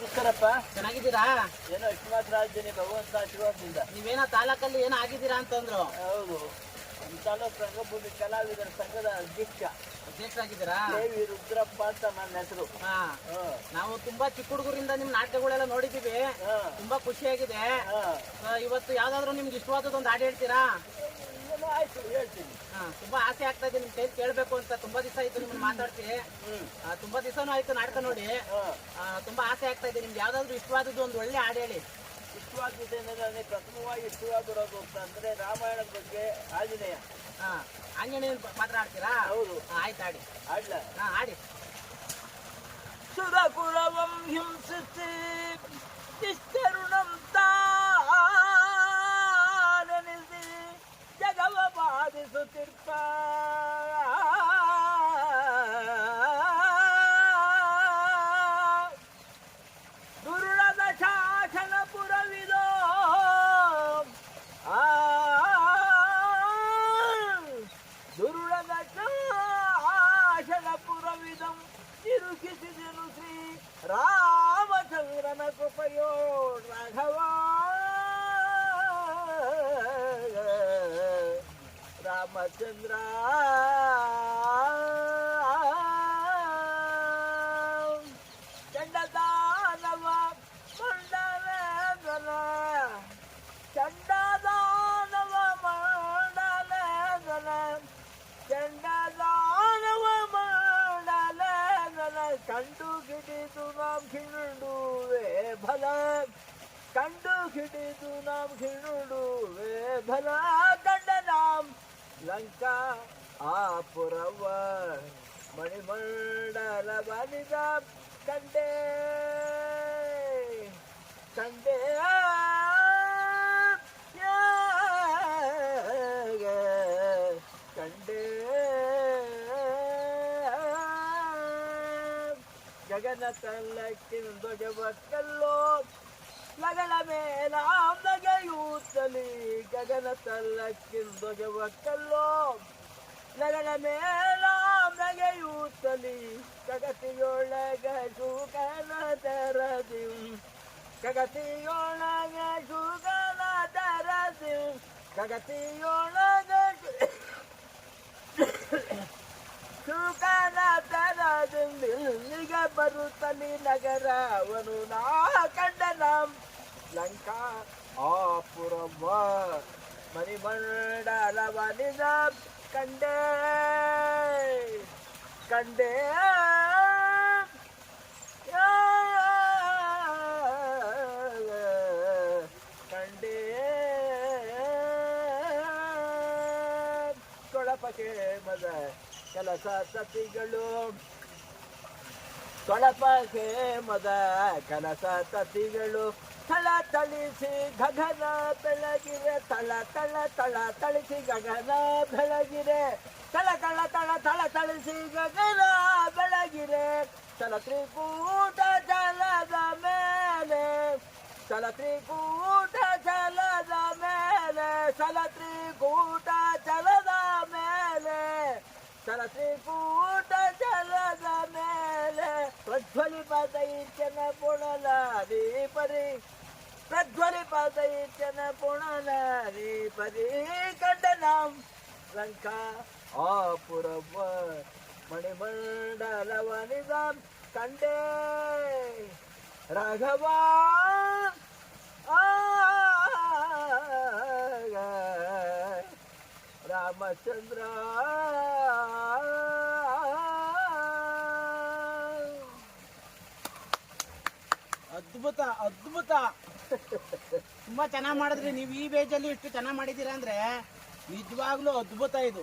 ನಮಸ್ಕಾರಪ್ಪ. ಚೆನ್ನಾಗಿದ್ದೀರಾ? ಏನೋ ಮಾತ್ರ ಆಗಿದ್ದೀನಿ ಭಗವಂತ ಆಶೀರ್ವಾದದಿಂದ. ನೀವೇನೋ ತಾಲೂಕಲ್ಲಿ ಏನೋ ಆಗಿದ್ದೀರಾ ಅಂತಂದ್ರು. ಹೌದು. ನಮ್ಮ ತಾಲೂಕು ರಂಗಭೂಮಿ ಕಲಾವಿದರ ಸಂಘದ ಅಧ್ಯಕ್ಷ. ಅಧ್ಯಕ್ಷರಾಗಿದ್ದೀರಾ? ದೇವಿ ರುದ್ರಪ್ಪ ಅಂತ ನನ್ನ ಹೆಸರು. ಹಾ. ನಾವು ತುಂಬಾ ಚಿಕ್ಕ ಹುಡುಗರಿಂದ ನಿಮ್ ನಾಟಕಗಳೆಲ್ಲ ನೋಡಿದೀವಿ ತುಂಬಾ ಖುಷಿಯಾಗಿದೆ. ಇವತ್ತು ಯಾವ್ದಾದ್ರು ನಿಮ್ಗೆ ಇಷ್ಟವಾದದ್ದು ಒಂದು ಹಾಡು ಹೇಳ್ತೀರಾ? ಏನೋ ಆಯ್ತು ಹೇಳ್ತೀನಿ. ಹಾ ತುಂಬಾ ಆಸೆ ಆಗ್ತಾ ಇದೆ ನಿಮ್ ಕೈ ಕೇಳ್ಬೇಕು ಅಂತ ತುಂಬಾ ದಿವಸ ಆಯ್ತು ನಿಮ್ಮನ್ನ ಮಾತಾಡ್ತಿ. ಆ, ತುಂಬಾ ದಿವಸನೂ ಆಯ್ತು ನಾಟಕ ನೋಡಿ. ಹಾ. ಆ, ತುಂಬಾ ಆಸೆ ಆಗ್ತಾ ಇದೆ. ನಿಮ್ಗೆ ಯಾವ್ದಾದ್ರು ಇಷ್ಟವಾದದ್ದು ಒಂದು ಒಳ್ಳೆ ಹಾಡು ಹೇಳಿ. ಇಷ್ಟವಾಗಿದೆ ನನಗೆ ಪ್ರಥಮವಾಗಿ ಇಷ್ಟವಾಗಿರೋದು ಅಂದ್ರೆ ರಾಮಾಯಣದ ಬಗ್ಗೆ ಆಂಜನೇಯ. ಹಾ ಆಂಜನೇಯನ್ ಪಾತ್ರ ಆಡ್ತೀರಾ ಹೌದು. ಹಾ, ಆಯ್ತು ಆಡಿ ಆಡ್ಲ ಹಾ ಆಡಿ ಸುರಕುಲವಂ ಹಿಂಸಿಸಿ ನಿಸ್ತರುಣಂ ತಾನೆನಿಸಿ పరమకృపయో రాఘవా రామచంద్రా ಕಂಡು ಹಿಡಿದು ನಾವು ಕಿಣುಡುವೆ ಭಲ ಕಂಡ ನಾಮ ಲಂಕಾ ಆ ಪುರವ ಮಣಿಮಂಡಲ ಬನಿದ ಕಂಡೆ ಕಂಡೆ. ಗಗನ ತಲ್ಲಕ್ಕಿಂದೊಜವಕ್ಕಲ್ಲೋ ಲಗಲ ಮೇಲಾಂದಗೆಯೂತ್ತಲಿ ಗಗನ ತಲ್ಲಕ್ಕಿಂದೊಜವಕ್ಕಲ್ಲೋ ಲಗಲ ಮೇಲಾಂದಗೆಯೂತ್ತಲಿ ಕಗತಿಯೊಳಗ ಶುಕನ ತರದಿ ಕಗತಿಯೊಳಗ ಶುಕನ ತರದಿ ಕಗತಿಯೊಳಗ ಶುಕನ ತರದಿಂದಿಲ್ಲಿಗ ಬರುತ್ತಲಿ ನಗರವನು ನಾ ಕಂಡ ನಂ ಲಂಕಾ ಆಪುರವ ಮಣಿಮಂಡಲವನಿದ ಕಂಡೆ ಕಂಡೆ ಕಂಡೆ ಕೊಳಪಕ್ಕೆ ಮದ ಕೆಲಸ ತತಿಗಳು ಕೊಳಪಕ್ಕೆ ಮದ ಕೆಲಸ ತತಿಗಳು ತಳ ತಳಿಸಿ ಗಗನ ಬೆಳಗಿರೆ ತಳ ತಳ ತಳ ತಳಿಸಿ ಗಗನ ಬೆಳಗಿರೆ ತಳ ತಳ ತಳ ತಳ ತಳಿಸಿ ಗಗನ ಬೆಳಗಿರೆ ತಲ ತ್ರಿಕೂಟ ಜಲದ ಮೇಲೆ ತಲ ತ್ರಿಕೂಟ ಜಲದ ಮೇಲೆ ಸಲ ತ್ರಿಕೂಟ ಜಲದ ಮೇಲೆ ತಲ ತ್ರಿಕೂಟ ಜಲದ ಮೇಲೆ ಪ್ರಜ್ವಲಿಪ ದೈತ್ಯನ ಪುಣಲ ಪರಿ प्रज्वली पादयचन पुणनारी पदी कंडनाम. लंका आपुरव मणिमंडलवनिजाम कंडे. राघवा. रामचंद्र. ಅದ್ಭುತ ಅದ್ಭುತ. ತುಂಬಾ ಚೆನ್ನಾಗಿ ಮಾಡಿದ್ರಿ. ನೀವು ಈ ಬೇಜಲ್ಲಿ ಇಷ್ಟು ಚೆನ್ನಾಗಿ ಮಾಡಿದ್ದೀರಾ ಅಂದ್ರೆ ನಿಜವಾಗ್ಲೂ ಅದ್ಭುತ ಇದು.